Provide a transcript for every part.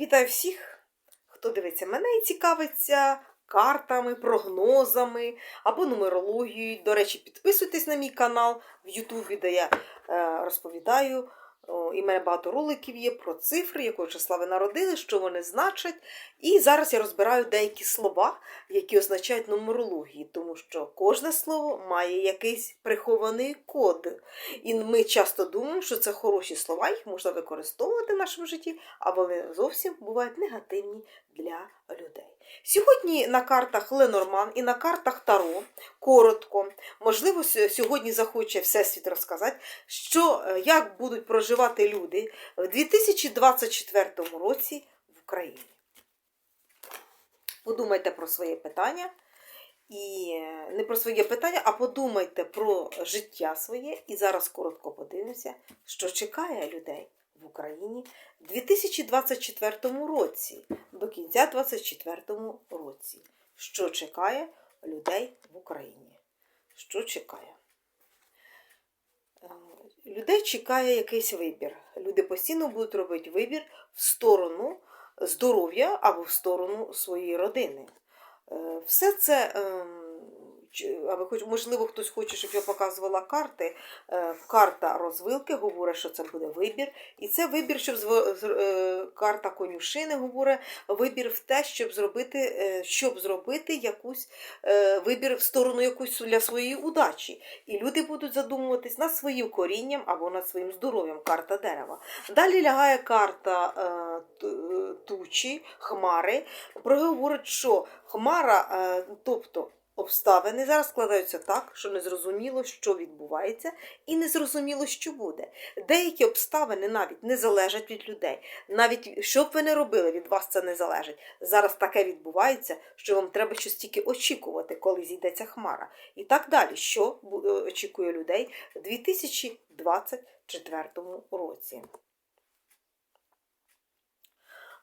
Вітаю всіх, хто дивиться мене і цікавиться картами, прогнозами або нумерологією. До речі, підписуйтесь на мій канал в Ютубі, де я е, розповідаю. І в мене багато роликів є про цифри, якого числа ви народили, що вони значать. І зараз я розбираю деякі слова, які означають нумерології, тому що кожне слово має якийсь прихований код. І ми часто думаємо, що це хороші слова, їх можна використовувати в нашому житті, а вони зовсім бувають негативні для людей. Сьогодні на картах Ленорман і на картах Таро коротко, можливо, сьогодні захоче Всесвіт розказати, що е, як будуть проживати люди в 2024 році в Україні. Подумайте про своє питання. І е, не про своє питання, а подумайте про життя своє. І зараз коротко подивимося, що чекає людей в Україні в 2024 році, до кінця 2024 році. Що чекає людей в Україні? Що чекає? Е, Людей чекає якийсь вибір. Люди постійно будуть робити вибір в сторону здоров'я або в сторону своєї родини. Е, Все це, чи- а ви хоч, можливо, хтось хоче, щоб я показувала карти. Е, Карта розвилки говорить, що це буде вибір. І це вибір, щоб е, карта конюшини говорить вибір в те, щоб зробити, е, щоб зробити якусь вибір в сторону якусь для своєї удачі. І люди будуть задумуватись над своїм корінням або над своїм здоров'ям. Карта дерева. Далі лягає карта тучі, хмари. Про говорить, що хмара, тобто обставини зараз складаються так, що незрозуміло, що відбувається, і незрозуміло, що буде. Деякі обставини навіть не залежать від людей. Навіть що б ви не робили, від вас це не залежить. Зараз таке відбувається, що вам треба щось тільки очікувати, коли зійдеться хмара. І так далі, що очікує людей у 2024 році.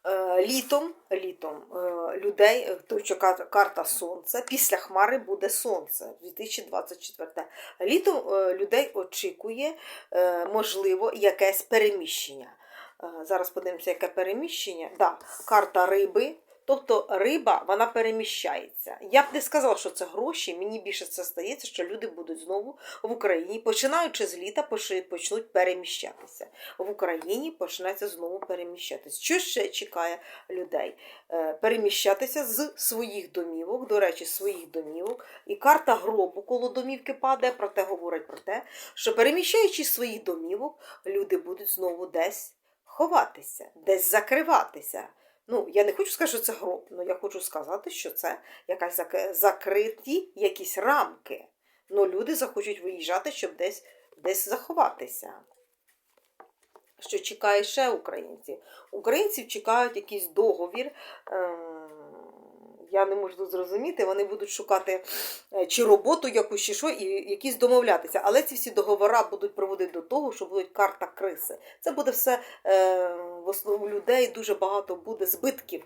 Е, Літом, літом е, людей, то що карта сонця, після хмари буде сонце 2024. Літом е, людей очікує, е, можливо, якесь переміщення. Е, Зараз подивимося, яке переміщення. Да, карта риби. Тобто риба вона переміщається. Я б не сказала, що це гроші. Мені більше це стається, що люди будуть знову в Україні, починаючи з літа, почнуть переміщатися в Україні почнеться знову переміщатися. Що ще чекає людей? Е, Переміщатися з своїх домівок, до речі, своїх домівок. І карта гробу коло домівки падає, проте говорить про те, що переміщаючись своїх домівок, люди будуть знову десь ховатися, десь закриватися. Ну, я не хочу сказати, що це гроб, але я хочу сказати, що це якась зак- закриті якісь рамки. Ну, люди захочуть виїжджати, щоб десь, десь заховатися що чекає ще українців. Українців чекають якийсь договір. ем, Я не можу зрозуміти, вони будуть шукати е, чи роботу якусь, чи що, і якісь домовлятися. Але ці всі договори будуть приводити до того, що будуть карта криси. Це буде все е, в основному у людей дуже багато буде збитків.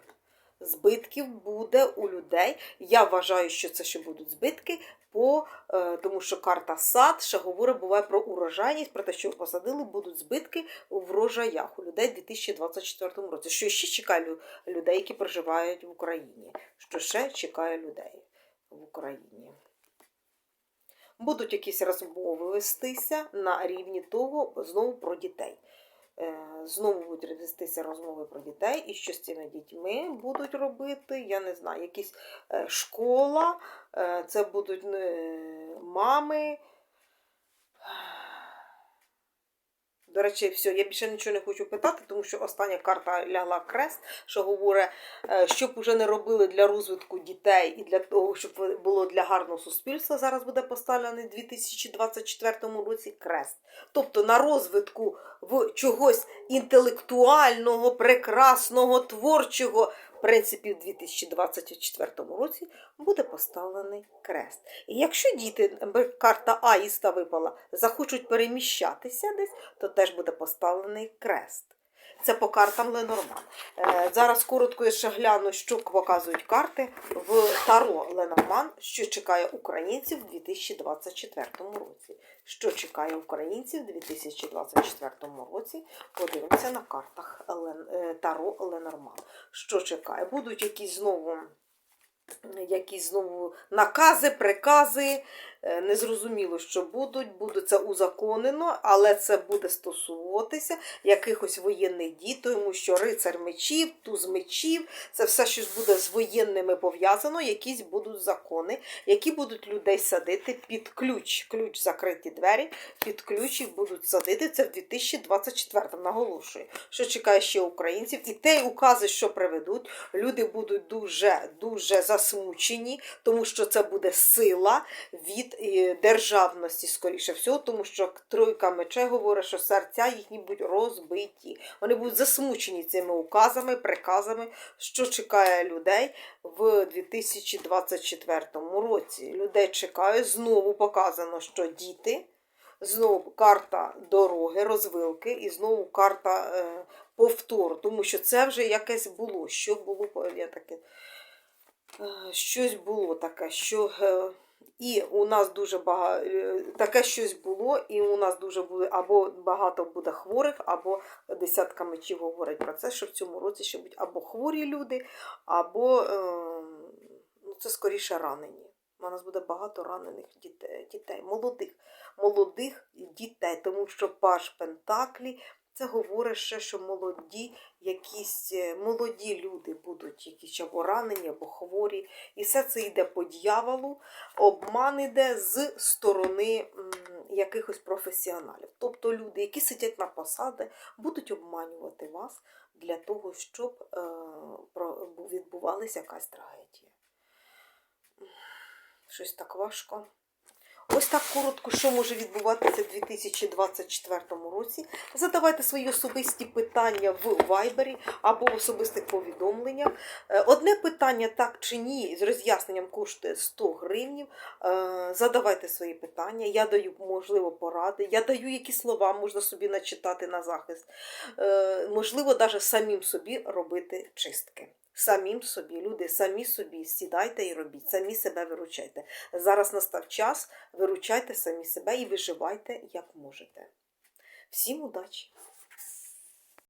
Збитків буде у людей. Я вважаю, що це ще будуть збитки, по, е, тому що карта сад ще говорить буває про урожайність, про те, що посадили, будуть збитки у врожаях у людей у 2024 році. Що ще чекає лю- людей, які проживають в Україні? Що ще чекає людей в Україні? Будуть якісь розмови вестися на рівні того знову про дітей. Е, Знову будуть вестися розмови про дітей, і що з цими дітьми будуть робити, я не знаю, якісь е, школа, е, це будуть мами. До речі, все, я більше нічого не хочу питати, тому що остання карта лягла крест, що говорить, е, щоб уже не робили для розвитку дітей і для того, щоб було для гарного суспільства, зараз буде поставлений у 2024 році крест. Тобто на розвитку в чогось інтелектуального, прекрасного, творчого, принципі, в 2024 році буде поставлений крест. І якщо діти, карта Аїста випала, захочуть переміщатися десь, то теж буде поставлений крест. Це по картам Ленорман. Е, Зараз коротко я ще гляну, що показують карти в Таро Ленорман, що чекає українців у 2024 році. Що чекає українців у 2024 році? Подивимося на картах е, Таро Ленорман. Що чекає? Будуть якісь знову. Якісь знову накази, прикази, е, незрозуміло, що будуть, буде це узаконено, але це буде стосуватися якихось воєнних дій, тому що рицар мечів, туз мечів, це все щось буде з воєнними пов'язано, якісь будуть закони, які будуть людей садити під ключ. Ключ закриті двері, під ключ їх будуть садити. Це в 2024 наголошую, що чекає ще українців. І те укази, що приведуть, люди будуть дуже дуже засмучені, тому що це буде сила від е, державності, скоріше всього, тому що тройка мечей говорить, що серця їхні будуть розбиті. Вони будуть засмучені цими указами, приказами, що чекає людей в 2024 році. Людей чекає знову показано, що діти. Знову карта дороги, розвилки, і знову карта е, повтору, тому що це вже якесь було. Що було, я таке, е, щось було таке, що е, і у нас дуже багато таке щось було, і у нас дуже буде або багато буде хворих, або десятка мечів говорять про це, що в цьому році ще будуть або хворі люди, або е, ну, це скоріше ранені. У нас буде багато ранених дітей, дітей молодих молодих дітей, тому що паш Пентаклі це говорить ще, що молоді, якісь е, молоді люди будуть якісь або ранені, або хворі. І все це йде по дьяволу, обман іде з сторони якихось професіоналів. Тобто люди, які сидять на посади, будуть обманювати вас для того, щоб е, відбувалася якась трагедія. Щось так важко. Ось так коротко, що може відбуватися у 2024 році. Задавайте свої особисті питання в Вайбері або в особистих повідомленнях. Е, Одне питання так чи ні, з роз'ясненням коштує 100 гривнів. Е, Задавайте свої питання. Я даю, можливо, поради. Я даю які слова можна собі начитати на захист. Е, Можливо, навіть самим собі робити чистки. Самим собі, люди, самі собі сідайте і робіть, самі себе виручайте. Зараз настав час, виручайте самі себе і виживайте як можете. Всім удачі!